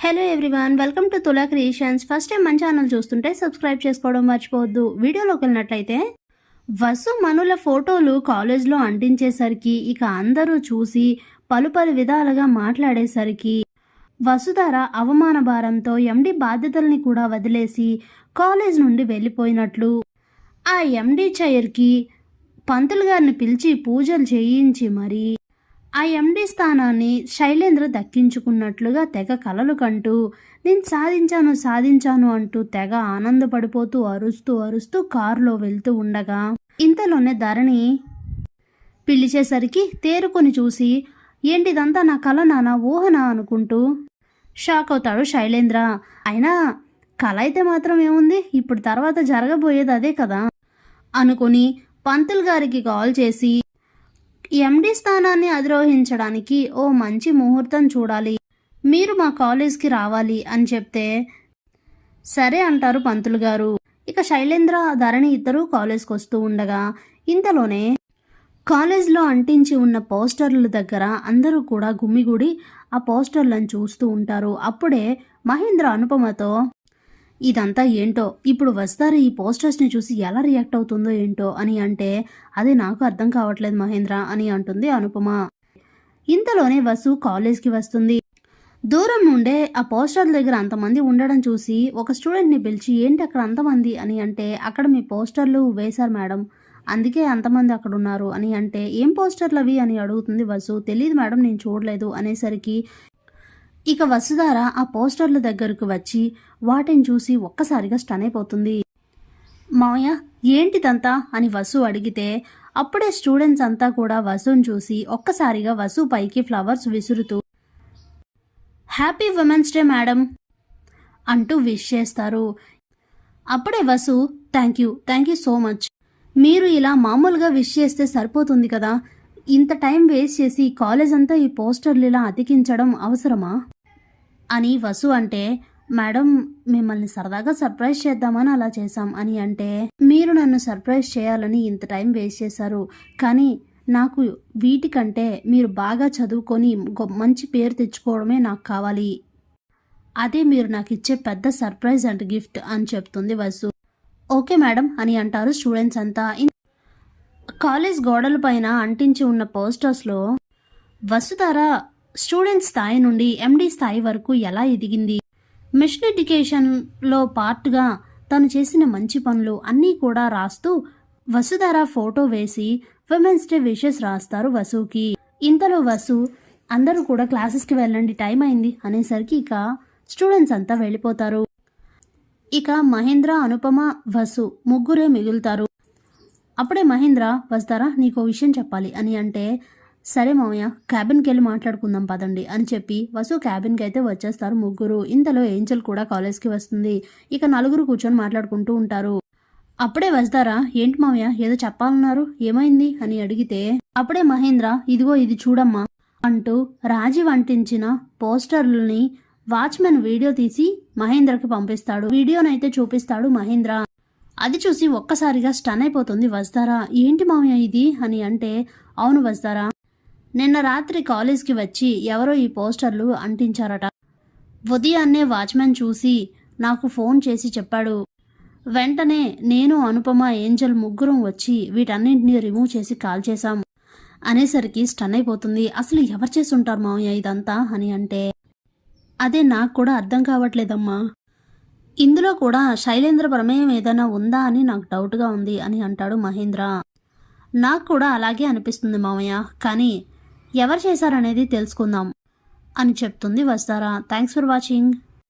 Hello everyone welcome to Tula creations. First time మన channel చూస్తుంటే subscribe చేసుకోవడం మర్చిపోవద్దు. వీడియోలోకి వెళ్ళినట్లయితే వసు మనుల ఫోటోలు కాలేజ్లో అంటించేసరికి ఇక అందరూ చూసి పలు పలు విధాలుగా మాట్లాడేసరికి వసుధార అవమాన భారంతో ఎండి బాధ్యతల్ని కూడా వదిలేసి కాలేజ్ నుండి వెళ్ళిపోయినట్లు. ఆ ఎండి చైర్కి పంతులు గారిని పిలిచి పూజలు చేయించి మరి ఆ ఎండి స్థానాన్ని శైలేంద్ర దక్కించుకున్నట్లుగా తెగ కలలు కంటూ నేను సాధించాను సాధించాను అంటూ తెగ ఆనందపడిపోతూ అరుస్తూ అరుస్తూ కారులో వెళ్తూ ఉండగా ఇంతలోనే ధరణి పిలిచేసరికి తేరుకొని చూసి ఏంటిదంతా నా కల నానా ఊహనా అనుకుంటూ షాక్ అవుతాడు శైలేంద్ర. అయినా కల అయితే మాత్రం ఏముంది ఇప్పుడు తర్వాత జరగబోయేది అదే కదా అనుకుని పంతులు గారికి కాల్ చేసి ఎండి స్థానాన్ని అధిరోహించడానికి ఓ మంచి ముహూర్తం చూడాలి. మీరు మా కాలేజ్కి రావాలి అని చెప్తే సరే అంటారు పంతులు గారు. ఇక శైలేంద్ర ధరణి ఇద్దరు కాలేజ్కి వస్తూ ఉండగా ఇంతలోనే కాలేజ్లో అంటించి ఉన్న పోస్టర్ల దగ్గర అందరూ కూడా గుమ్మిగూడి ఆ పోస్టర్లను చూస్తూ ఉంటారు. అప్పుడే మహేంద్ర అనుపమతో ఇదంతా ఏంటో? ఇప్పుడు వస్తారు ఈ పోస్టర్స్ని చూసి ఎలా రియాక్ట్ అవుతుందో ఏంటో అని అంటే అది నాకు అర్థం కావట్లేదు మహేంద్ర అని అంటుంది అనుపమ. ఇంతలోనే వసు కాలేజ్కి వస్తుంది. దూరం నుండే ఆ పోస్టర్ల దగ్గర అంతమంది ఉండడం చూసి ఒక స్టూడెంట్ని పిలిచి ఏంటి అక్కడ అంతమంది? అని అంటే అక్కడ మీ పోస్టర్లు వేశారు మేడం. అందుకే అంతమంది అక్కడ ఉన్నారు. అని అంటే ఏం పోస్టర్లు అవి? అని అడుగుతుంది వసు. తెలియదు మేడం నేను చూడలేదు. అనేసరికి ఇక వసుధార ఆ పోస్టర్ల దగ్గరకు వచ్చి వాటిని చూసి ఒక్కసారిగా స్టన్ అయిపోతుంది. మావయ్య ఏంటిదంతా? అని వసు అడిగితే అప్పుడే స్టూడెంట్స్ అంతా కూడా వసుని చూసి ఒక్కసారిగా వసు పైకి ఫ్లవర్స్ విసురుతూ హ్యాపీ ఉమెన్స్ డే మేడం అంటూ విష్ చేస్తారు. అప్పుడే Vasu thank you thank you so much. మీరు ఇలా మామూలుగా విష్ చేస్తే సరిపోతుంది కదా? ఇంత టైం వేస్ట్ చేసి కాలేజ్ అంతా ఈ పోస్టర్లు ఇలా అతికించడం అవసరమా? అని వసు అంటే మేడం మిమ్మల్ని సరదాగా సర్ప్రైజ్ చేద్దామని అలా చేశాం అని అంటే మీరు నన్ను సర్ప్రైజ్ చేయాలని ఇంత టైం వేస్ట్ చేశారు. కానీ నాకు వీటికంటే మీరు బాగా చదువుకొని మంచి పేరు తెచ్చుకోవడమే నాకు కావాలి. అదే మీరు నాకు ఇచ్చే పెద్ద సర్ప్రైజ్ అండ్ గిఫ్ట్ అని చెప్తుంది వసు. ఓకే మేడం అని అంటారు స్టూడెంట్స్ అంతా. కాలేజ్ గోడల పైన అంటించి ఉన్న పోస్టర్స్లో వసుధార స్టూడెంట్ స్థాయి నుండి ఎండి స్థాయి వరకు ఎలా ఎదిగింది? మిషన్ ఎడ్యుకేషన్లో పార్ట్గా తను చేసిన మంచి పనులు అన్నీ కూడా రాస్తూ వసుధార ఫోటో వేసి విమెన్స్ డే విషెస్ రాస్తారు వసుకి. ఇంతలో వసు అందరూ కూడా క్లాసెస్కి వెళ్ళండి టైం అయింది అనేసరికి ఇక స్టూడెంట్స్ అంతా వెళ్ళిపోతారు. ఇక మహేంద్ర అనుపమ వసు ముగ్గురే మిగులుతారు. అప్పుడే మహేంద్ర వస్తారా? నీకో విషయం చెప్పాలి. అని అంటే సరే మామయ్య క్యాబిన్కి వెళ్ళి మాట్లాడుకుందాం పదండి అని చెప్పి వసు క్యాబిన్కి అయితే వచ్చేస్తారు ముగ్గురు. ఇంతలో ఏంజల్ కూడా కాలేజ్కి వస్తుంది. ఇక నలుగురు కూర్చొని మాట్లాడుకుంటూ ఉంటారు. అప్పుడే వస్తారా? ఏంటి మామయ్య ఏదో చెప్పాలన్నారు? ఏమైంది? అని అడిగితే అప్పుడే మహేంద్ర ఇదిగో ఇది చూడమ్మా అంటూ రాజీవ్ అంటించిన పోస్టర్లని వాచ్మెన్ వీడియో తీసి మహేంద్రకి పంపిస్తాడు. వీడియోనైతే చూపిస్తాడు మహేంద్ర. అది చూసి ఒక్కసారిగా స్టన్ అయిపోతుంది వస్తారా? ఏంటి మామయ్య ఇది? అని అంటే అవును వస్తారా? నిన్న రాత్రి కాలేజ్కి వచ్చి ఎవరో ఈ పోస్టర్లు అంటించారట. ఉదయాన్నే వాచ్మెన్ చూసి నాకు ఫోన్ చేసి చెప్పాడు. వెంటనే నేను అనుపమ ఏంజల్ ముగ్గురం వచ్చి వీటన్నింటినీ రిమూవ్ చేసి కాల్ చేశాం అనేసరికి స్టన్ అయిపోతుంది. అసలు ఎవరు చేసి ఉంటారు మామయ్య ఇదంతా? అని అంటే అదే నాకు కూడా అర్థం కావట్లేదమ్మా. ఇందులో కూడా శైలేంద్ర ప్రమేయం ఏదైనా ఉందా అని నాకు డౌట్గా ఉంది అని అంటాడు మహేంద్ర. నాకు కూడా అలాగే అనిపిస్తుంది మామయ్య కానీ ఎవరు చేశారనేది తెలుసుకుందాం అని చెప్తుంది వస్తారా థ్యాంక్స్ ఫర్ వాచింగ్